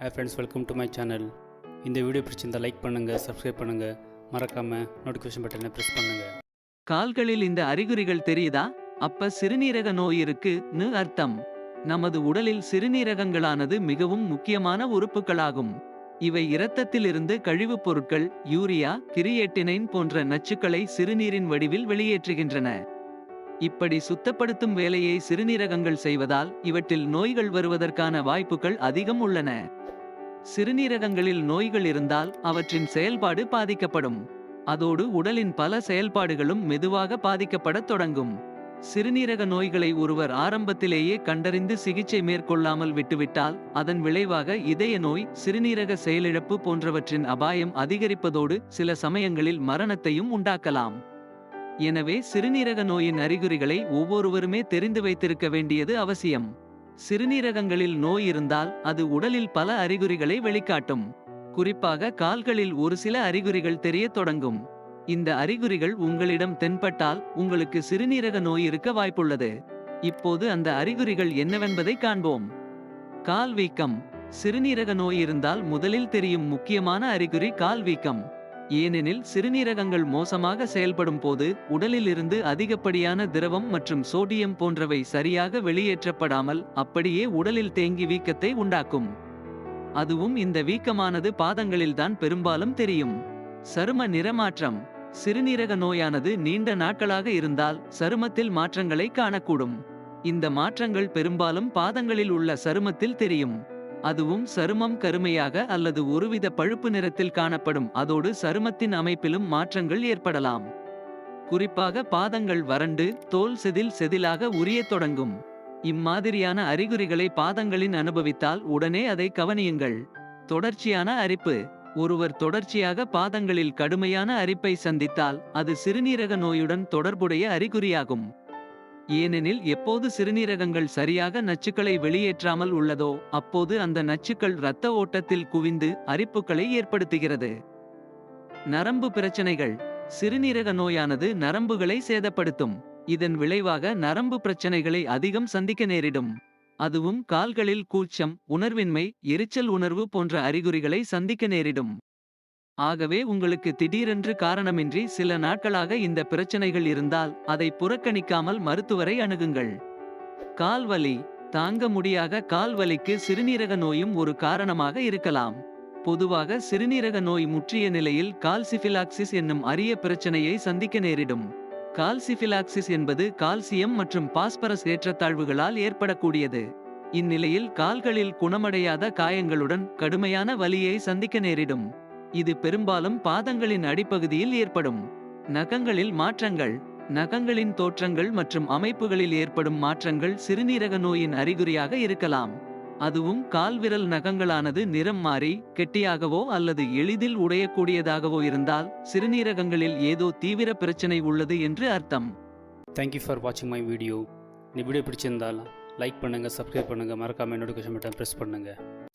Hey friends welcome to my channel இந்த video பிடிச்சிருந்தால் like பண்ணுங்கள் சப்ஸ்கிரைப் பண்ணுங்கள் மறக்காமல் நோட்டிஃபிகேஷன் பட்டனை ப்ரெஸ் பண்ணுங்கள் கால்களில் இந்த அறிகுறிகள் தெரியுதா? அப்ப சிறுநீரக நோய் இருக்குன்னு அர்த்தம். நமது உடலில் சிறுநீரகங்களானது மிகவும் முக்கியமான உறுப்புகளாகும். இவை இரத்தத்திலிருந்து கழிவுப் பொருட்கள் யூரியா கிரியேட்டினைன் போன்ற நச்சுக்களை சிறுநீரின் வடிவில் வெளியேற்றுகின்றன. இப்படி சுத்தப்படுத்தும் வேலையை சிறுநீரகங்கள் செய்வதால் இவற்றில் நோய்கள் வருவதற்கான வாய்ப்புகள் அதிகம் உள்ளன. சிறுநீரகங்களில் நோய்கள் இருந்தால் அவற்றின் செயல்பாடு பாதிக்கப்படும். அதோடு உடலின் பல செயல்பாடுகளும் மெதுவாக பாதிக்கப்படத் தொடங்கும். சிறுநீரக நோய்களை ஒருவர் ஆரம்பத்திலேயே கண்டறிந்து சிகிச்சை மேற்கொள்ளாமல் விட்டுவிட்டால் அதன் விளைவாக இதய நோய் சிறுநீரக செயலிழப்பு போன்றவற்றின் அபாயம் அதிகரிப்பதோடு சில சமயங்களில் மரணத்தையும் உண்டாக்கலாம். எனவே சிறுநீரக நோயின் அறிகுறிகளை ஒவ்வொருவருமே தெரிந்து வைத்திருக்க வேண்டியது அவசியம். சிறுநீரகங்களில் நோய் இருந்தால் அது உடலில் பல அறிகுறிகளை வெளிக்காட்டும். குறிப்பாக கால்களில் ஒரு சில அறிகுறிகள் தெரியத் தொடங்கும். இந்த அறிகுறிகள் உங்களிடம் தென்பட்டால் உங்களுக்கு சிறுநீரக நோய் இருக்க வாய்ப்புள்ளது. இப்போது அந்த அறிகுறிகள் என்னவென்பதை காண்போம். கால் வீக்கம். சிறுநீரக நோய் இருந்தால் முதலில் தெரியும் முக்கியமான அறிகுறி கால் வீக்கம். ஏனெனில் சிறுநீரகங்கள் மோசமாக செயல்படும் போது உடலிலிருந்து அதிகப்படியான திரவம் மற்றும் சோடியம் போன்றவை சரியாக வெளியேற்றப்படாமல் அப்படியே உடலில் தேங்கி வீக்கத்தை உண்டாக்கும். அதுவும் இந்த வீக்கமானது பாதங்களில்தான் பெரும்பாலும் தெரியும். சரும நிறமாற்றம். சிறுநீரக நோயானது நீண்ட நாட்களாக இருந்தால் சருமத்தில் மாற்றங்களை காணக்கூடும். இந்த மாற்றங்கள் பெரும்பாலும் பாதங்களில் உள்ள சருமத்தில் தெரியும். அதுவும் சருமம் கருமையாக அல்லது ஒருவித பழுப்பு நிறத்தில் காணப்படும். அதோடு சருமத்தின் அமைப்பிலும் மாற்றங்கள் ஏற்படலாம். குறிப்பாக பாதங்கள் வறண்டு தோல் செதில் செதிலாக உரியத் தொடங்கும். இம்மாதிரியான அறிகுறிகளை பாதங்களின் அனுபவித்தால் உடனே அதை கவனியுங்கள். தொடர்ச்சியான அரிப்பு. ஒருவர் தொடர்ச்சியாக பாதங்களில் கடுமையான அரிப்பை சந்தித்தால் அது சிறுநீரக நோயுடன் தொடர்புடைய அறிகுறியாகும். ஏனெனில் எப்போது சிறுநீரகங்கள் சரியாக நச்சுக்களை வெளியேற்றாமல் உள்ளதோ அப்போது அந்த நச்சுக்கள் இரத்த ஓட்டத்தில் குவிந்து அரிப்புகளை ஏற்படுத்துகிறது. நரம்பு பிரச்சனைகள். சிறுநீரக நோயானது நரம்புகளை சேதப்படுத்தும். இதன் விளைவாக நரம்பு பிரச்சனைகளை அதிகம் சந்திக்க நேரிடும். அதுவும் கால்களில் கூச்சம் உணர்வின்மை எரிச்சல் உணர்வு போன்ற அறிகுறிகளை சந்திக்க நேரிடும். ஆகவே உங்களுக்கு திடீரென்று காரணமின்றி சில நாட்களாக இந்த பிரச்சனைகள் இருந்தால் அதை புறக்கணிக்காமல் மருத்துவரை அணுகுங்கள். கால்வலி தாங்க முடியாத கால்வலிக்கு சிறுநீரக நோயும் ஒரு காரணமாக இருக்கலாம். பொதுவாக சிறுநீரக நோய் முற்றிய நிலையில் கால்சிஃபிலாக்சிஸ் என்னும் அரிய பிரச்சனையை சந்திக்க நேரிடும். கால்சிஃபிலாக்சிஸ் என்பது கால்சியம் மற்றும் பாஸ்பரஸ் ஏற்றத்தாழ்வுகளால் ஏற்படக்கூடியது. இந்நிலையில் கால்களில் குணமடையாத காயங்களுடன் கடுமையான வலியை சந்திக்க நேரிடும். இது பெரும்பாலும் பாதங்களின் அடிப்பகுதியில் ஏற்படும். நகங்களில் மாற்றங்கள் நகங்களின் தோற்றங்கள் மற்றும் அமைப்புகளில் ஏற்படும் மாற்றங்கள் சிறுநீரக நோயின் அறிகுறியாக இருக்கலாம். அதுவும் கால்விரல் நகங்களானது நிறம் மாறி கெட்டியாகவோ அல்லது எளிதில் உடையக்கூடியதாகவோ இருந்தால் சிறுநீரகங்களில் ஏதோ தீவிர பிரச்சனை உள்ளது என்று அர்த்தம். தேங்க்யூ ஃபார் வாட்சிங் மை வீடியோ இந்த வீடியோ பிடிச்சிருந்தால் லைக் பண்ணுங்கள் சப்ஸ்கிரைப் பண்ணுங்கள் மறக்காமல் நோட்டிஃபிகேஷன் பட்டன் ப்ரெஸ் பண்ணுங்கள்